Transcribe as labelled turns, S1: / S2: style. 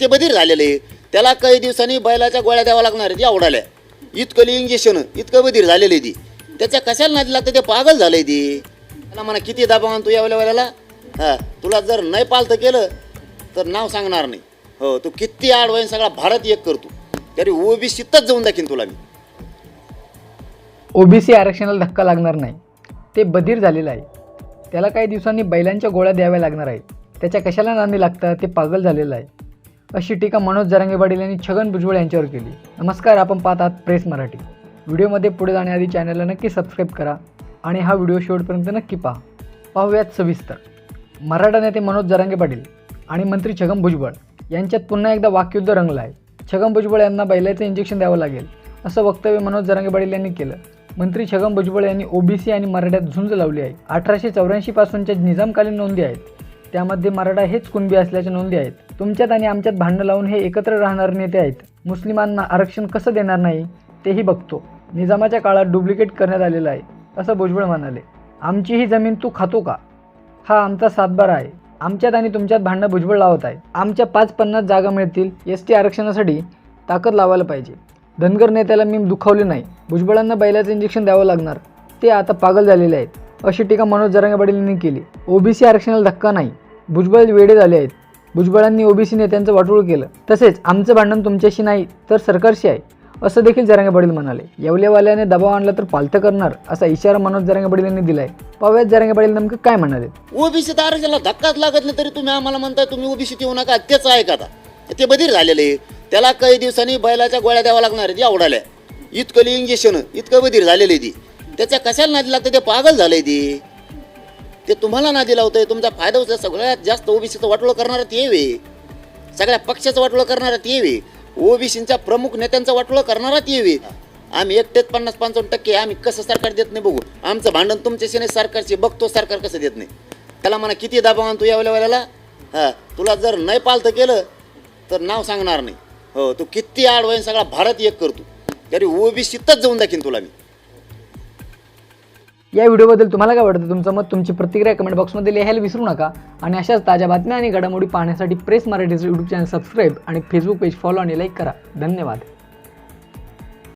S1: ते बधीर झालेले. आहे. त्याला काही दिवसांनी बैलाच्या गोळ्या द्यावा लागणार आहेत आवडाल्या इतकं इंजेक्शन इतकं बधीर झालेलं आहे ती. त्याच्या कशाला नाही लागतं ते पागल झालंय ती. त्याला म्हणा किती दाबा तू या वेळेला हां तुला जर नाही पालतं केलं तर नाव सांगणार नाही. हो तू किती आडवाईन सगळा भारत एक करतो. तरी ओबीसीतच जाऊन दाखीन तुला मी.
S2: ओबीसी आरक्षणाला धक्का लागणार नाही. ते बधीर झालेलं आहे. त्याला काही दिवसांनी बैलांच्या गोळ्या द्याव्या लागणार आहेत त्याच्या कशाला नांदी लागतात ते पागल झालेलं आहे. अशी टीका मनोज जरांगे पाटील यांनी छगन भुजबळ यांच्यावर केली. नमस्कार आपण पाहत आहात प्रेस मराठी. व्हिडिओमध्ये पुढे जाण्याआधी चॅनलला नक्की सबस्क्राईब करा आणि हा व्हिडिओ शेवटपर्यंत नक्की पहा. पाहूयात सविस्तर. मराठा नेते मनोज जरांगे पाटील आणि मंत्री छगन भुजबळ यांच्यात पुन्हा एकदा वाकयुद्ध रंगलं आहे छगन भुजबळ यांना बैलाचं इंजेक्शन द्यावं लागेल असं वक्तव्य मनोज जरांगे पाटील यांनी केलं. मंत्री छगन भुजबळ यांनी ओबीसी आणि मराठ्यात झुंज लावली आहे. अठराशे चौऱ्याऐंशी पासूनच्या निजामकालीन नोंदी आहेत. त्यामध्ये मराठा हेच कुणबी असल्याच्या नोंदी आहेत. तुमच्यात आणि आमच्यात भांडणं लावून हे एकत्र राहणारे नेते आहेत. मुस्लिमांना आरक्षण कसं देणार नाही तेही बघतो. निजामाच्या काळात डुप्लिकेट करण्यात आलेलं आहे असं भुजबळ म्हणाले. आमची ही जमीन तू खातो का? हा आमचा सातबारा आहे. आमच्यात आणि तुमच्यात भांडणं भुजबळ लावत आहे. आमच्या पाच पन्नास जागा मिळतील एस टी आरक्षणासाठी ताकद लावायला पाहिजे. धनगर नेत्याला मी दुखावले नाही. भुजबळांना बैलाचं इंजेक्शन द्यावं लागणार. ते आता पागल झालेले आहेत. अशी टीका मनोज जरांगे पाटील यांनी केली. ओबीसी आरक्षणाला धक्का नाही. भुजबळ वेडे झाले आहेत. भुजबळांनी ओबीसी नेत्यांचं वाटोळ केलं. तसेच आमचं भांडण तुमच्याशी नाही तर सरकारशी आहे असं देखील जरांगे पाटील म्हणाले. येवलेवाल्याने दबाव आणला तर पालथं करणार असा इशारा मनोज जरांगे पाटील यांनी दिलाय. पाहूयात जरांगे पाटील नेमकं काय म्हणाले.
S1: ओबीसी आरक्षणाला धक्काच लागत नाही तरी तुम्ही आम्हाला म्हणताय तुम्ही ओबीसीत येऊ नका तेच आहे का आता? ते बधीर झालेले. आहे. त्याला काही दिवसांनी बैलाच्या गोळ्या द्यावा लागणार आहेत आवडाल्या इतकं इंजेक्शन इतकं बधीर झालेलं आहे ती. त्याच्या कशाला नाही लागतं? ते पागल झालंय ती. ते तुम्हाला नादी लावतंय तुमचा फायदा होतो. सगळ्यात जास्त ओबीसीचं वाटोळं करणारं ते वे. सगळ्या पक्षाचं वाटोळं करणारं ते वे. ओबीसीच्या प्रमुख नेत्यांचं वाटोळं करणारा ते वे. आम्ही एकटेच पन्नास पंचावन्न टक्के आम्ही कसं सरकार देत नाही बघू. आमचं भांडण तुमच्याशी नाही सरकारचे बघतो सरकार कसं देत नाही. त्याला म्हणा किती दाबा आणतो या वेळेला? हां तुला जर नाही पालतं केलं तर नाव सांगणार नाही. हो तू किती आडवाईन सगळा भारत एक करतो. तरी ओबीसीतच जाऊन दाखीन तुला मी.
S2: या व्हिडिओबद्दल तुम्हाला काय वाटतं? तुमचं मत तुमची प्रतिक्रिया कमेंट बॉक्समध्ये लिहायला विसरू नका. आणि अशाच ताज्या बातम्या आणि घडामोडी पाहण्यासाठी प्रेस मराठीचं यूट्यूब चॅनल सबस्क्राईब आणि फेसबुक पेज फॉलो आणि लाईक करा. धन्यवाद.